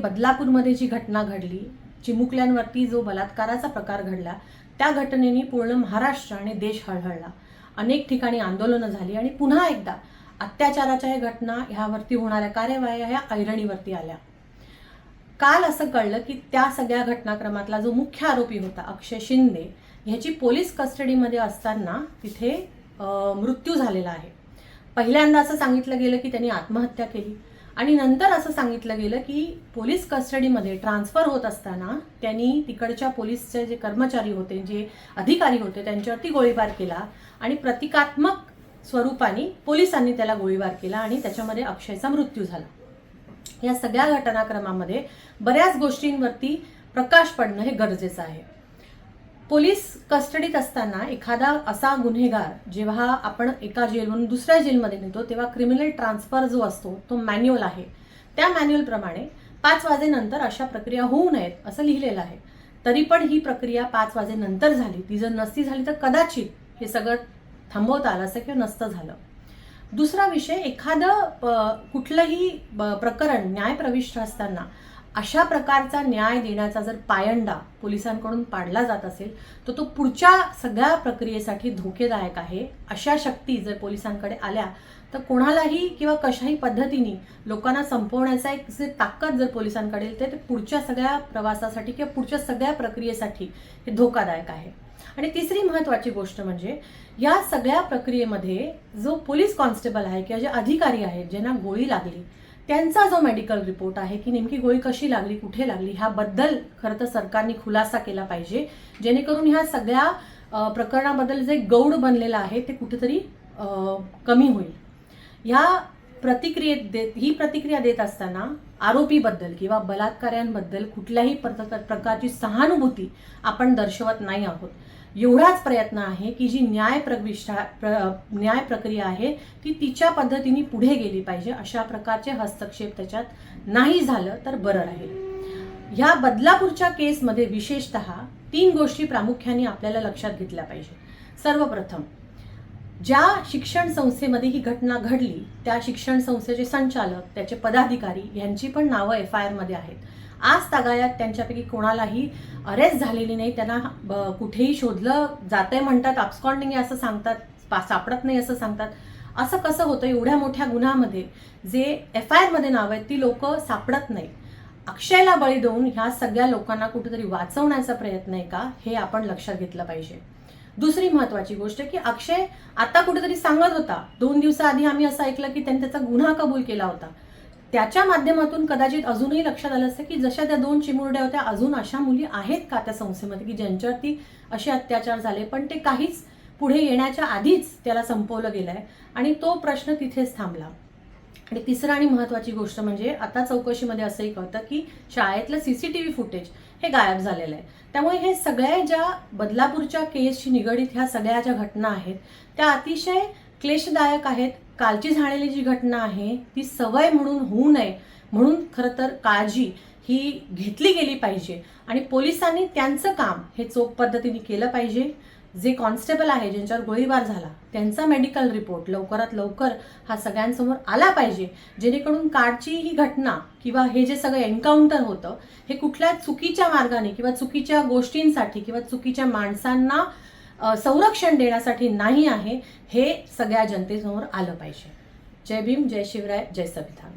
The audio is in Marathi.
बदलापूरमध्ये जी घटना घडली चिमुकल्यांवरती जो बलात्काराचा प्रकार घडला त्या घटनेने पूर्ण महाराष्ट्र आणि देश हळहळला. अनेक ठिकाणी आंदोलनं झाली आणि पुन्हा एकदा अत्याचाराच्या या घटना ह्यावरती होणाऱ्या कार्यवाह्या ह्या ऐरणीवरती आल्या. काल असं कळलं की त्या सगळ्या घटनाक्रमातला जो मुख्य आरोपी होता अक्षय शिंदे ह्याची पोलीस कस्टडीमध्ये असताना तिथे मृत्यू झालेला आहे. पहिल्यांदा असं सांगितलं गेलं की त्यांनी आत्महत्या केली. आणि नंतर असं सांगितलं गेलं की पोलीस कस्टडीमध्ये ट्रान्सफर होत असताना त्यांनी तिकडच्या पोलीसचे जे कर्मचारी होते जे अधिकारी होते त्यांच्यावरती गोळीबार केला आणि प्रतिकात्मक स्वरूपाने पोलिसांनी त्याला गोळीबार केला आणि त्याच्यामध्ये अक्षयचा मृत्यू झाला. या सगळ्या घटनाक्रमामध्ये बऱ्याच गोष्टींवरती प्रकाश पडणं हे गरजेचं आहे. पोलीस कस्टडीत असताना एखादा असा गुन्हेगार जेव्हा आपण एका जेलमधून दुसऱ्या जेलमध्ये नेतो तेव्हा क्रिमिनल ट्रान्सफर जो असतो तो मॅन्युअल आहे. त्या मॅन्युअलप्रमाणे पाच वाजेनंतर अशा प्रक्रिया होऊ नयेत असं लिहिलेलं आहे. तरी पण ही प्रक्रिया पाच वाजेनंतर झाली. ती जर नसती झाली तर कदाचित हे सगळं थांबवता आलं असं किंवा नसतं झालं. दुसरा विषय एखादं कुठलंही प्रकरण न्यायप्रविष्ट असताना अशा प्रकारचा न्याय देण्याचा जर पायंडा पोलिसांकडून पाडला जात असेल तर तो पुढच्या सगळ्या प्रक्रियेसाठी धोकेदायक आहे. अशा शक्ती जर पोलिसांकडे आल्या तर कोणालाही किंवा कशाही पद्धतीने लोकांना संपवण्याचा एक जे ताकद जर पोलिसांकडे ते पुढच्या सगळ्या प्रवासासाठी किंवा पुढच्या सगळ्या प्रक्रियेसाठी हे धोकादायक आहे. आणि तिसरी महत्वाची गोष्ट म्हणजे या सगळ्या प्रक्रियेमध्ये जो पोलीस कॉन्स्टेबल आहे किंवा जे अधिकारी आहेत ज्यांना गोळी लागली त्यांचा जो मेडिकल रिपोर्ट आहे की नेमकी गोळी कशी लागली कुठे लागली ह्याबद्दल खरं तर सरकारने खुलासा केला पाहिजे. जेणेकरून ह्या सगळ्या प्रकरणाबद्दल जे गौड बनलेलं आहे ते कुठेतरी कमी होईल. ह्या प्रतिक्रियेत देत ही प्रतिक्रिया देत असताना आरोपीबद्दल किंवा बलात्काऱ्यांबद्दल कुठल्याही प्रकारची सहानुभूती आपण दर्शवत नाही आहोत. एवढाच प्रयत्न आहे की जी न्याय प्रविष्ठा प्र- न्याय प्रक्रिया आहे ती तिच्या पद्धतीने पुढे गेली पाहिजे. अशा प्रकारचे हस्तक्षेप त्याच्यात नाही झालं तर बरं राहील. ह्या बदलापूरच्या केसमध्ये विशेषतः तीन गोष्टी प्रामुख्याने आपल्याला लक्षात घेतल्या पाहिजे सर्वप्रथम ज्या शिक्षण संस्थेमध्ये ही घटना घडली त्या शिक्षण संस्थेचे संचालक त्याचे पदाधिकारी यांची पण नावं एफ आय आरमध्ये आहेत. आज तागायात त्यांच्यापैकी कोणालाही अरेस्ट झालेली नाही त्यांना कुठेही शोधलं जातंय म्हणतात अपस्कॉन्डिंग असं सांगतात सापडत नाही असं सांगतात. असं कसं होतं एवढ्या मोठ्या गुन्ह्यामध्ये जे एफ आय आरमध्ये नाव आहेत ती लोक सापडत नाही अक्षयला बळी देऊन ह्या सगळ्या लोकांना कुठेतरी वाचवण्याचा प्रयत्न आहे का हे आपण लक्षात घेतलं पाहिजे. दुसरी महत्वाची गोष्ट की अक्षय आता कुठेतरी सांगत होता. दोन दिवसाआधी आम्ही असं ऐकलं की त्यांनी त्याचा गुन्हा कबूल केला होता. त्याच्या माध्यमातून कदाचित अजूनही लक्षात आलं असतं की जशा त्या दोन चिमुरड्या होत्या अजून अशा मुली आहेत का त्या संस्थेमध्ये की ज्यांच्यावरती असे अत्याचार झाले? पण ते काहीच पुढे येण्याच्या आधीच त्याला संपवलं गेलंय आणि तो प्रश्न तिथेच थांबला. आणि तिसरं आणि महत्वाची गोष्ट म्हणजे आता चौकशीमध्ये असंही कळतं की शाळेतलं सीसीटीव्ही फुटेज हे गायब झालेलं आहे. त्यामुळे हे सगळ्या ज्या बदलापूरच्या केसशी निगडीत ह्या सगळ्या ज्या घटना आहेत त्या अतिशय क्लेशदायक आहेत. कालची झालेली जी घटना आहे ती सवय म्हणून होऊ नये. म्हणून खरं तर काळजी ही घेतली गेली पाहिजे. आणि पोलिसांनी त्यांचं काम हे चोख पद्धतीने केलं पाहिजे. जे कॉन्स्टेबल आहे ज्यांच्यावर गोळीबार झाला त्यांचा मेडिकल रिपोर्ट लवकरात लवकर हा सगळ्यांसमोर आला पाहिजे. जेणेकरून काळची ही घटना किंवा हे जे सगळं एन्काउंटर होतं हे कुठल्या चुकीच्या मार्गाने किंवा चुकीच्या गोष्टींसाठी किंवा चुकीच्या माणसांना संरक्षण देण्यासाठी नाही आहे हे सगळ्या जनतेसमोर आलं पाहिजे. जय भीम जय शिवराय जय संविधान